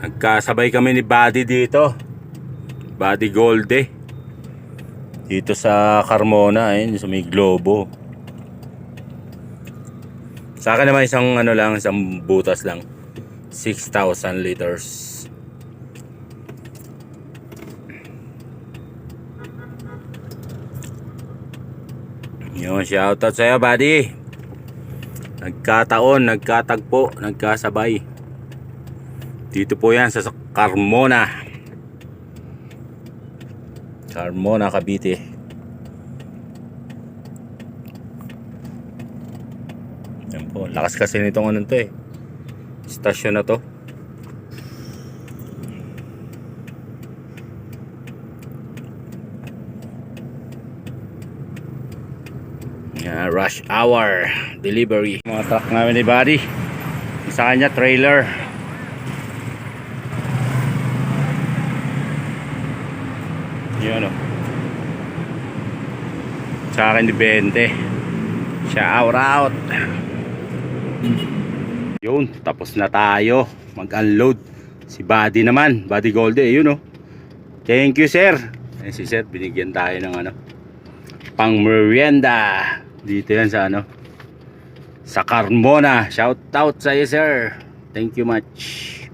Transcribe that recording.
Nagkasabay kami ni Buddy dito. Buddy Golde. Dito sa Carmona, ayun, sa may Globo. Sa akin naman isang ano lang, isang butas lang. 6,000 liters. Yun, shoutout sa'yo, buddy. Nagkataon, nagkatagpo, nagkasabay. Dito po yan sa Carmona. Carmona, Cavite. Yan po, lakas kasi nitong ano to eh. Stasyon na to. Yan, rush hour delivery. Mga truck namin ni Buddy. Sa kanya trailer. Yun o. Sa akin ni 20. Siya out. Yun, tapos na tayo. Mag-unload. Si Buddy naman. Buddy Golde, yun o. Thank you, sir. Eh, si sir, binigyan tayo ng ano. Pang merienda. Dito yan sa ano. Sa Carmona. Shout out sa iyo, sir. Thank you much.